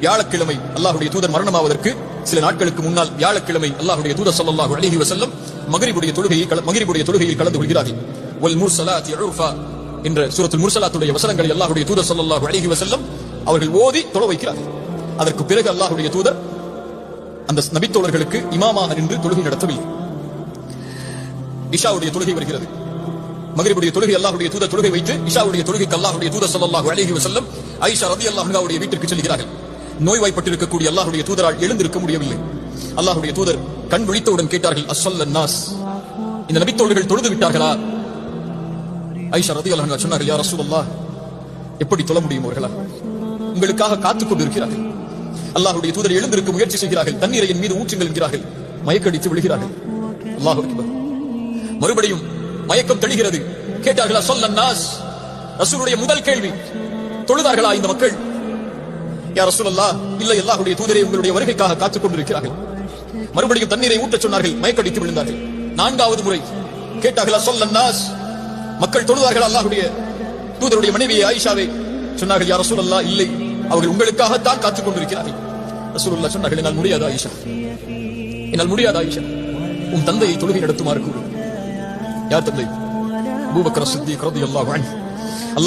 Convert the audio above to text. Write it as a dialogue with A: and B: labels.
A: வியாழக்கிழமை அல்லாஹுடைய தூதர் மரணமாவதற்கு சில நாட்களுக்கு முன்னால் வியாழக்கிழமை அல்லாஹுடைய தூதர் சல்லாஹு அலைஹி வசல்லம் மகரிபுடைய தொழுகையை கல- மகரிபுடைய தொழுகையில் கலந்து கொள்கிறார்கள். வல் முர்சலாத்தி உர்ஃபா என்ற சூரத்துல் முர்சலாத்துடைய வசனங்களை அல்லாஹுடைய தூதர் சல்லாஹு அலைஹி வசல்லம் அவர்கள் ஓதி தொழ வைக்கிறார்கள் அதற்கு பிறகு அல்லாஹ்வுடைய தூதர் அந்த நபித்தோழர்களுக்கு இமாமாக நின்று தொழுகை நடத்தவில்லை. இஷாவுடைய தொழுகை வருகிறது. மகரிபுடைய தொழுகை அல்லாஹுடைய தூதர் தொழுகை வைத்து இஷாவுடைய தொழுகைக்கு அல்லாஹுடைய தூதர் சல்லாஹு அலைஹி வசல்லம் ஐஷா ரதி அல்லாஹுடைய வீட்டிற்கு செல்கிறார்கள். நோய்வாய்ப்பட்டிருக்கக்கூடிய அல்லாஹுடைய தூதரால் எழுந்திருக்க முடியவில்லை. அல்லாஹுடைய தூதர் கண் விழித்தவுடன் கேட்டார்கள் அஸ்ஸல்லன் நாஸ். இந்த நபித்தோழர்கள் தொழுது விட்டார்களா? ஐஷா ரதி அல்லாஹ் சொன்னார்கள் யார் ரசூலல்லாஹ் எப்படி தொழ முடியும் அவர்களா? உங்களுக்காக காத்துக் கொண்டிருக்கிறார்கள். அல்லாஹுடைய தூதர் எழுந்திருக்க முயற்சி செய்கிறார்கள் தண்ணீரை என் மீது ஊற்றுங்கள் என்கிறார்கள் மயக்கடித்து விழுகிறார்கள். அல்லாஹ் மறுபடியும் மயக்கம் தெளிகிறது. கேட்டார்களா சொல் அன்னாஸ் ரசூலுடைய முதல் கேள்வி தொழுதார்களா இந்த மக்கள்? யா ரசூலல்லா இல்லை அல்லாஹ்வுடைய தூதரை உங்களுடைய வருகைக்காக காத்துக் கொண்டிருக்கிறார்கள். மறுபடியும் தண்ணீரை ஊட்டச் சொன்னார்கள் மயக்கடித்து விழுந்தார்கள். நான்காவது முறை கேட்டார்களா சொல்ல நாஸ் மக்கள் தொழுதார்கள் அல்லாஹுடைய தூதருடைய மனைவியை ஆயிஷாவை சொன்னார்கள் யார் ரசூலல்லா இல்லை அவர்கள் உங்களுக்காகத்தான் காத்துக் கொண்டிருக்கிறார்கள். ரசூலுல்லாஹ் சொன்னார்கள் என்னால் முடியாத ஆயிஷா. என்னால் முடியாத ஆயிஷா. உன் தந்தையை தொழுகை நடத்துமாறு கூறு. யார் தந்தை? பூபக்கர சித்தி கிரதி அல்லாஹ் அல்லாஹ்